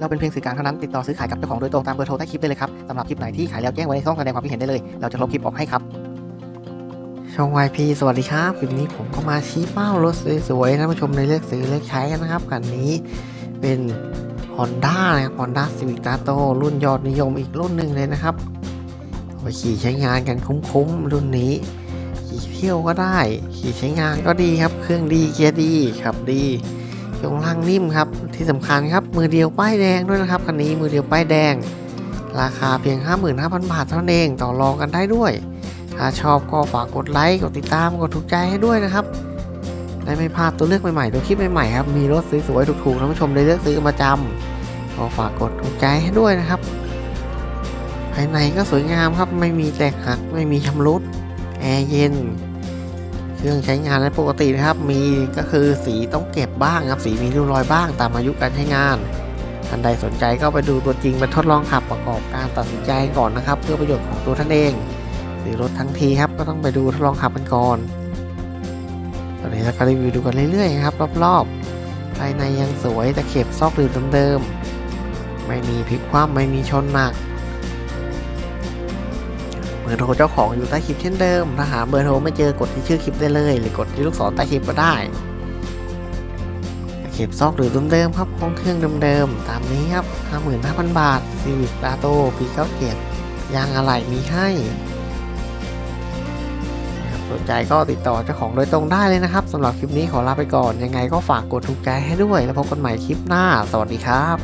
เราเป็นเพียงสื่อกลางเท่านั้นติดต่อซื้อขายกับเจ้าของโดยตรงตามเบอร์โทรใต้คลิปได้เลยครับสำหรับคลิปไหนที่ขายแล้วแจ้งไว้ในช่องแสดงความคิดเห็นได้เลย เราจะลบคลิปออกให้ครับช่อง YP สวัสดีครับคลิปนี้ผมก็มาชี้เป้ารถสวยๆท่านผู้ชมในเลือกซื้อเลือกใช้กันนะครับคันนี้เป็น Honda นะครับ Honda Civic Tato รุ่นยอดนิยมอีกรุ่นหนึ่งเลยนะครับไปขี่ใช้งานกันคุ้มๆรุ่นนี้ ขี่เที่ยวก็ได้ ขี่ใช้งานก็ดีครับ เครื่องดีเกียร์ดีขับดี ช่วงล่างนิ่มครับ ที่สำคัญครับมือเดียวป้ายแดงด้วยนะครับคันนี้มือเดียวป้ายแดง ราคาเพียง 55,000 บาทเท่านั้นเองต่อรองกันได้ด้วย ถ้าชอบก็ฝากกดไลค์กดติดตามกดถูกใจให้ด้วยนะครับได้ไม่พลาดตัวเลือกใหม่ๆตัวคลิปใหม่ๆครับมีรถสวยๆถูกๆท่านผู้ชมได้เลือกซื้อกันประจำก็ฝากกดถูกใจให้ด้วยนะครับ ภายในก็สวยงามครับไม่มีแตกหักไม่มีชำรุดแอร์เย็น เครื่องใช้งานในปกตินะครับ มีก็คือสีต้องเก็บบ้างครับ สีมีริ้วรอยบ้างตามอายุการใช้งานท่านใดสนใจก็ไปดูตัวจริงไปทดลองขับประกอบการตัดสินใจก่อนนะครับ เพื่อประโยชน์ของตัวท่านเองซื้อรถทั้งทีครับก็ต้องไปดูทดลองขับกันก่อนตอนนี้เราก็รีวิวดูกันเรื่อยๆครับรอบๆ ภายในยังสวยแต่เข็บซอกหรือเดิมๆไม่มีพลิกคว่ำไม่มีชนหนัก บอร์โทรเจ้าของอยู่ใต้คลิปเช่นเดิม ถ้าหาเบอร์โทรไม่เจอกดที่ชื่อคลิปได้เลย หรือกดที่ลูกศรใต้คลิปก็ได้เข็บซอกหรือเดิมๆครับห้องเครื่องเดิมๆ ตามนี้ครับ 55,000 บาท Civic Dato ปี97ยางอะไหล่มีให้สนใจก็ติดต่อเจ้าของโดยตรงได้เลยนะครับสำหรับคลิปนี้ขอลาไปก่อน ยังไงก็ฝากกดถูกใจให้ด้วย แล้วพบกันใหม่คลิปหน้า สวัสดีครับ